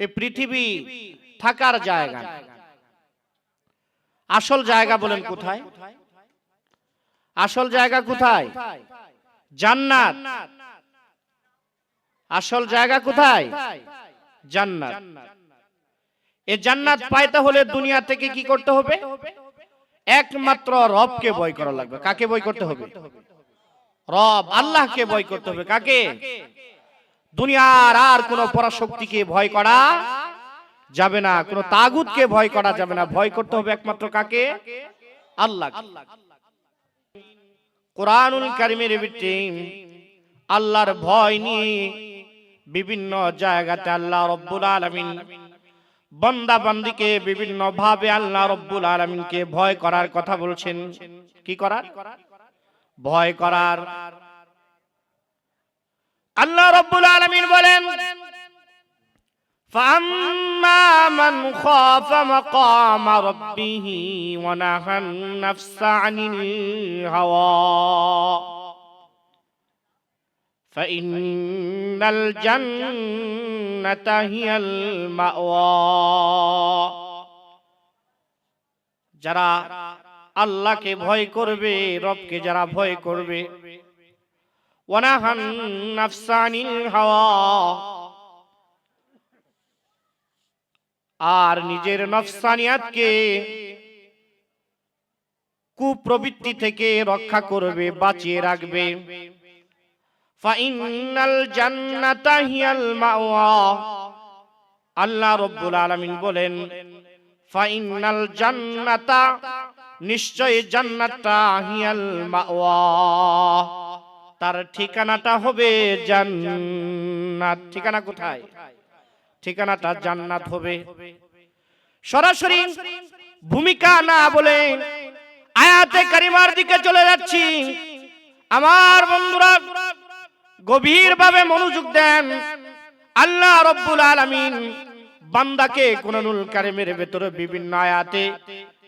এই পৃথিবী থাকার জায়গা আসল জায়গা বলেন কোথায়? আসল জায়গা কোথায়? জান্নাত। আসল জায়গা কোথায়? জান্নাত। এ জান্নাত পাইতে হলে দুনিয়া থেকে কি করতে হবে? একমাত্র রবকে বয় করা লাগবে। কাকে বয় করতে হবে? রব। আল্লাহকে বয় করতে হবে। কাকে? দুনিয়ার আর কোন পরাশক্তিকে ভয় করা যাবে না, কোন তাগুতকে ভয় করা যাবে না। ভয় করতে হবে একমাত্র কাকে? আল্লাহ কোরআনুল কারিমের আল্লাহর ভয় নিয়ে বিভিন্ন জায়গাতে আল্লাহ রব্বুল আলামিন বন্দা বান্দিকে বিভিন্ন ভাবে আল্লাহ রব্বুল আলামিনকে ভয় করার কথা বলছেন। কি করার? ভয় করার আল্লাহ রব্বুল আলামিন বলেন فأما من خاف مقام ربه ونهى النفس عن الهوى فإن الجنة هي المأوى যারা আল্লাহকে ভয় করবে রবকে যারা ভয় করবে ওয়ানাহান নাফসানিল হাওয়া। আর নিজের নফসানিয়াতকে কুপ্রবৃত্তি থেকে রক্ষা করবে, বাঁচিয়ে রাখবে। জান্নাতা আল্লাহ রব্বুল আলামিন বলেন ফাইনাল জান্নাতা নিশ্চয় জান্নাতটা হিয়াল মাওয়া। তার ঠিকানাটা হবে জান্নাত। ঠিকানা কোথায়? ঠিকানাটা জান্নাত হবে। সরাসরি ভূমিকা না বলে আয়াতে কারিমার দিকে চলে যাচ্ছি। আমার বন্ধুরা গভীরভাবে মনোযোগ দেন। আল্লাহ রব্বুল আলামিন বান্দাকে কোরআনুল কারিমের ভেতরে বিভিন্ন আয়াতে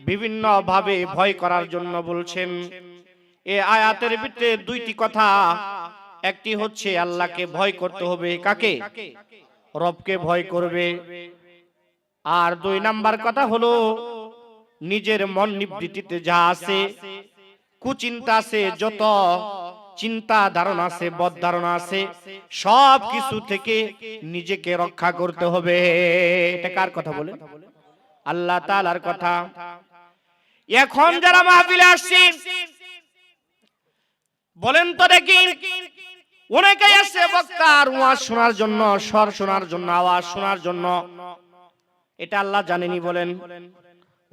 বিভিন্ন ভাবে ভয় করার জন্য বলছেন। এ আয়াতের ভিতরে দুইটি কথা। একটি হচ্ছে, আল্লাহকে ভয় করতে হবে কাকে? রবকে ভয় করবে। আর দুই নাম্বার কথা হলো, নিজের মন নিবৃত্তিতে যা আছে, কুচিন্তা আছে, যত চিন্তা ধারণা আছে, বদ ধারণা আছে সব কিছু থেকে নিজেকে রক্ষা করতে হবে। এটা কার কথা বলে? আল্লাহ তাআলার কথা। এখন যারা মাহফিলে আসছি বলেন তো দেখি। অনেকেই আসছে বক্তার ওয়াজ শোনার জন্য, স্বর শোনার জন্য, আওয়াজ শোনার জন্য। এটা আল্লাহ জানেনি বলেন।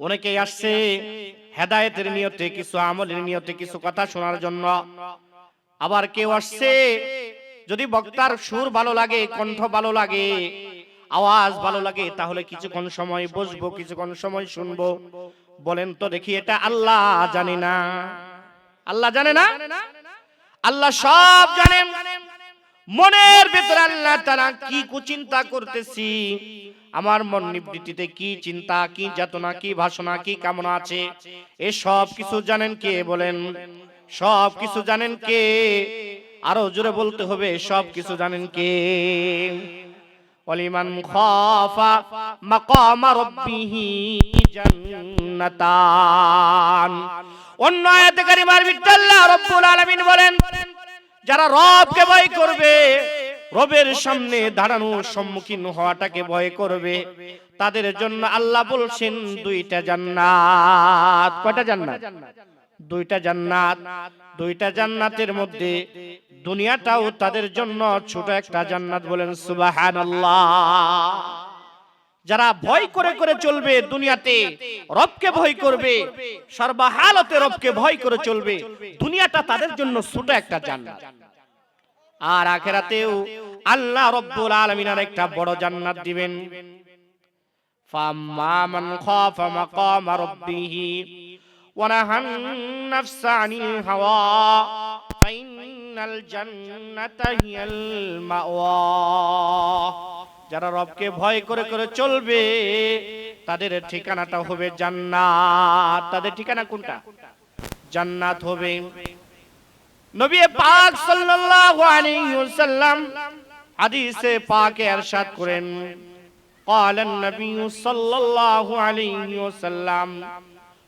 অনেকেই আসছে হেদায়েতের নিয়তে, কিছু আমলের নিয়তে, কিছু কথা শোনার জন্য। আবার কেউ আসছে, যদি বক্তার সুর ভালো লাগে, কণ্ঠ ভালো লাগে, আওয়াজ ভালো লাগে, তাহলে কিছুক্ষণ সময় বসবো, কিছুক্ষণ সময় শুনব। বলেন তো দেখি, এটা আল্লাহ জানে না। আল্লাহ জানে না? আল্লাহ সব জানেন। মনের ভেতরে আল্লাহ তারা কি কুচিন্তা করতেছি? আমার মন নিবৃত্তিতে কি চিন্তা, কি যাতনা, কি ভাষণা, কি কামনা আছে? এ সব কিছু জানেন কে বলেন? সব কিছু জানেন কে? আরও জোরে বলতে হবে, সব কিছু জানেন কে? ওয়ালিমান খাফা মাকামা রাব্বিহি জান্নাতান। অন্য আয়াতে কারিমার আল্লাহ রব্বুল আলামিন বলেন, যারা রবকে ভয় করবে, রবের সামনে দাঁড়ানোর সম্মুখীন হওয়াটাকে ভয় করবে, তাদের জন্য আল্লাহ বলছেন দুইটা জান্নাত। কয়টা জান্নাত? দুইটা জান্নাত। দুইটা জান্নাতের মধ্যে দুনিয়াটাও তাদের জন্য ছোট একটা জান্নাত বলেন, সুবহানাল্লাহ। যারা ভয় করে করে চলবে দুনিয়াতে, রবকে ভয় করবে, সর্বহালতে রবকে ভয় করে চলবে, দুনিয়াটা তাদের জন্য ছোট একটা জান্নাত। আর আখেরাতেও আল্লাহ রব্বুল আলামিন আর একটা বড় জান্নাত দিবেন। মান খাফা মাকাম রাব্বিহি ওয়া নাহান নাফসা আনিল হাওয়া হিয়াল মাওয়া। যারা রবকে ভয় করে করে চলবে তাদের ঠিকানাটা হবে জান্নাত তাদের ঠিকানা কোনটা জান্নাত হবে নবী পাক সাল্লাল্লাহু আলাইহি ওয়াসাল্লাম হাদিসে পাকে ইরশাদ করেন قال النبي صلى الله عليه وسلم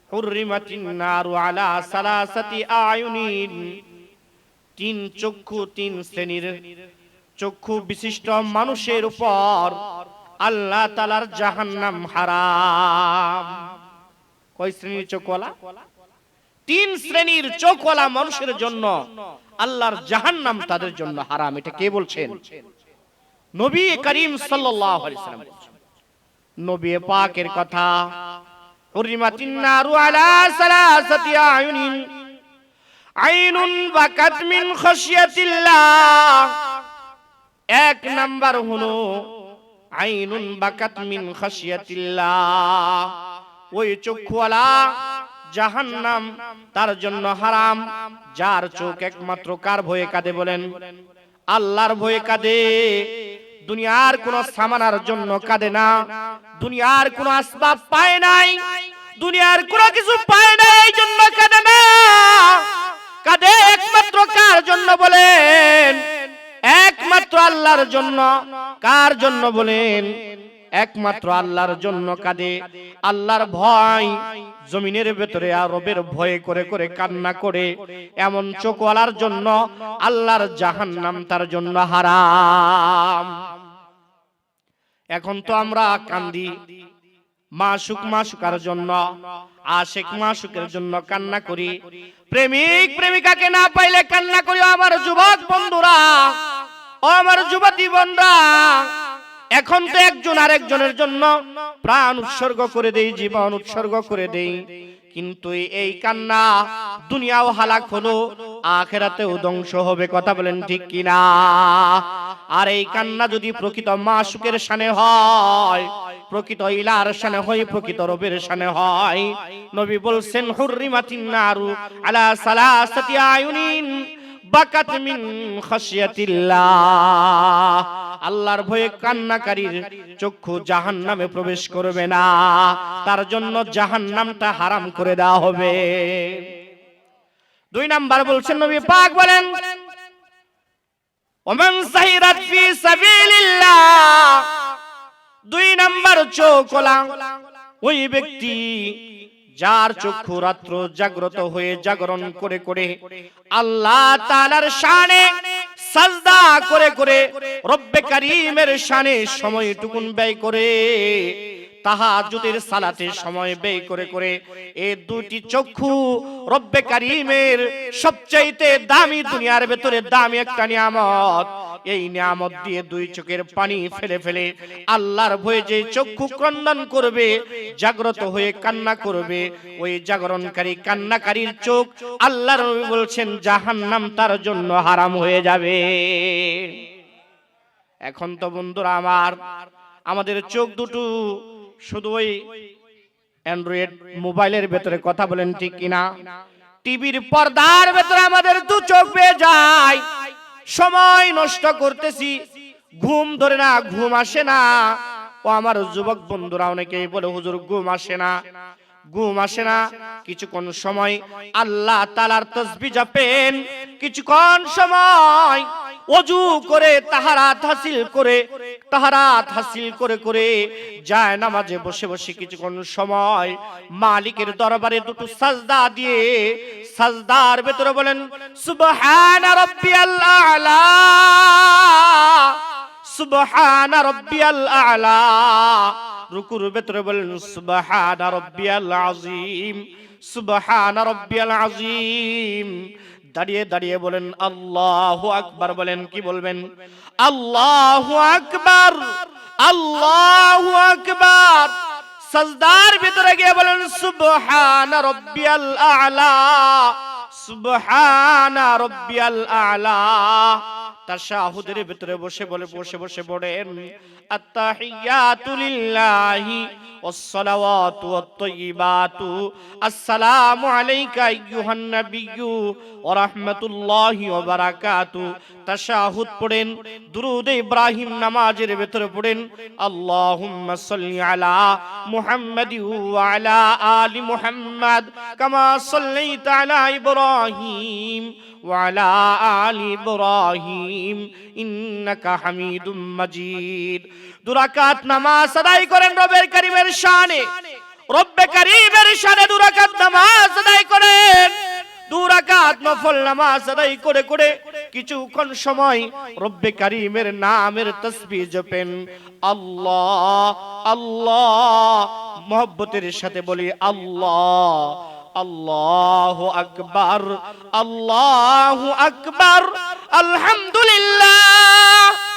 حرمت النار على ثلاثة أعين তিন চক্ষু তিন শ্রেণীর চক্ষু বিশিষ্ট মানুষের উপর আল্লাহ তালার জাহান্নাম হারাম। কয় শ্রেণির চোখওয়ালা? তিন শ্রেণির চোখওয়ালা মানুষের জন্য আল্লাহর জাহান্নাম তাদের জন্য হারাম, এটা কে বলছেন? নবী করিম সাল্লাল্লাহু আলাইহি সাল্লাম নবী পাকের কথা হুরিমাতিন নারু আলা সালাসাতি আয়ুনিন, আইনুন বাকাত মিন খাশিয়াতিল্লাহ। এক নাম্বার হলো, আইনুন বাকাত মিন খাশিয়াতিল্লাহ। ওই চক্ষুওয়ালা জাহান্নাম, তার জন্য হারাম, যার চোখ একমাত্র কার ভয়ে কাঁদে বলেন? আল্লাহর ভয়ে কাঁদে। দুনিয়ার কোন সামানার জন্য কাঁদে না। দুনিয়ার কোন আসবাব পায় নাই। দুনিয়ার কোন কিছু পায় না, এই জন্য কাঁদে না। কাঁদে একমাত্র কার জন্য বলেন? একমাত্র আল্লাহর জন্য কার জন্য বলেন? একমাত্র আল্লাহর জন্য কাঁদে। আল্লাহর ভয় জমিনের ভেতরে আরবের ভয়ে করে করে কান্না করে। এমন চোখওয়ালার জন্য আল্লাহর জাহান্নাম তার জন্য হারাম। এখন তো আমরা কান্দি। মাসুক মাসুকার জন্য, আশেক মাসুকের জন্য কান্না করি। প্রেমিক প্রেমিকাকে না পাইলে কান্না করি আমার যুবক বন্ধুরা। আমার যুবতী বন্ধুরা এখন তো একজন আরেকজনের জন্য প্রাণ উৎসর্গ করে দেই, জীবন উৎসর্গ করে দেই। কিন্তু এই কান্না দুনিয়াও হালাক হলো, আখেরাতেও ধ্বংস হবে, কথা বলেন ঠিক কিনা? আর এই কান্না যদি প্রকৃত মাসুকের সানে হয়, প্রকৃত ইলার সানে হয়, প্রকৃত রবের সানে হয়। নবী বলছেন, হুররিমাতিন নারু আলা সালাসাতি আয়ুনিন বাকাত মিন খাশিয়াতিল্লাহ। আল্লাহর ভয়ে কান্নাকারীর চক্ষু জাহান্নামে প্রবেশ করবে না। তার জন্য জাহান্নামটা হারাম করে দেওয়া হবে। দুই নাম্বার বলছেন নবী পাক বলেন ওমান সাহিরাত ফি সাবিলিল্লাহ। দুই নাম্বার চোখলা ওই ব্যক্তি যার চক্ষু রাত্র জাগ্রত হয়ে জাগরণ করে করে আল্লাহ তাআলার শানে সাজদা করে করে রব্বে কারীমের শানে সময়টুকুন ব্যয় করে, তাহাজ্জুদের সালাতে সময় ব্যয় করে করে এই দুটি চক্ষু রব্বে কারীমের সবচাইতে দামি দুনিয়ার ভেতরে দামি একটা নিয়ামত। এই নিয়ামত দিয়ে দুই চোখের পানি ফেলে ফেলে আল্লাহর ভয়ে যে চক্ষু ক্রন্দন করবে, জাগ্রত হয়ে কান্না করবে, ওই জাগরণকারী কান্নাকারীর চোখ আল্লাহর নবী বলছেন, জাহান্নাম তার জন্য হারাম হয়ে যাবে। এখন তো বন্ধুরা আমার, আমাদের চোখ দুটো শুধু ওই অ্যান্ড্রয়েড মোবাইলের ভেতরে কথা বলেন ঠিক কিনা? টিভির পর্দার ভেতরে আমাদের দু চোখ পেয়ে যায়। সময় নষ্ট করতেছি। ঘুম ধরে না, ঘুম আসে না। ও আমার যুবক বন্ধুরা, অনেকেই বলে, হুজুর, ঘুম আসে না। ঘুম আসে না। কিছুক্ষণ সময় আল্লাহ তালার তসবি জাপেন। কিছুক্ষণ সময় অজু করে, তাহারাত হাসিল করে, তাহারাত হাসিল করে করে যায় নামাজে বসে বসে কিছুক্ষণ সময় মালিকের দরবারে দুটো সাজদা দিয়ে সাজদার ভেতরে বলেন, সুবহান আলা। সুবহান রাব্বিয়াল আলা। রুকুর ভেতরে বলেন, সুবহান রাব্বিয়াল আযীম। সুবহান রাব্বিয়াল আযীম। দাঁড়িয়ে দাঁড়িয়ে বলেন, আল্লাহু আকবার। বলেন, কি বলবেন? আল্লাহু আকবার। আল্লাহু আকবার। সাজদার ভিতরে গিয়ে বলেন, সুবহান রব্বিয়াল আ'লা, সুবহান রব্বিয়াল আ'লা। তার শাহুদের ভিতরে বসে বলে, বসে বসে পড়েন আত্তাহিয়াতু লিল্লাহি والصلوات والطيبات السلام عليك أيها النبي ورحمة الله وبركاته তাশাহুদ পড়েন দুরুদ ইব্রাহিম নামাজের ভেতরে পড়েন আল্লাহুম্মা সাল্লি আলা মুহাম্মাদি ওয়া আলা আলি মুহাম্মাদ কামা সাল্লাইতা আলা ইব্রাহিম وعلى آل إبراهيم الرحيم إنك حميد مجيد দুরাকাত নামাজ আদায় করেন রবের করিমের শানে। রব্বে করিমের শানে দুরাকাত নামাজ আদায় করেন। দুরাকাত নফল নামাজ আদায় করে করে কিছুক্ষণ সময় রব্বে নামের জপেন। আল্লাহ আল্লাহ, মোহব্বতের সাথে বলি আল্লাহ আল্লাহ আকবার আল্লাহ আকবার, আলহামদুলিল্লাহ।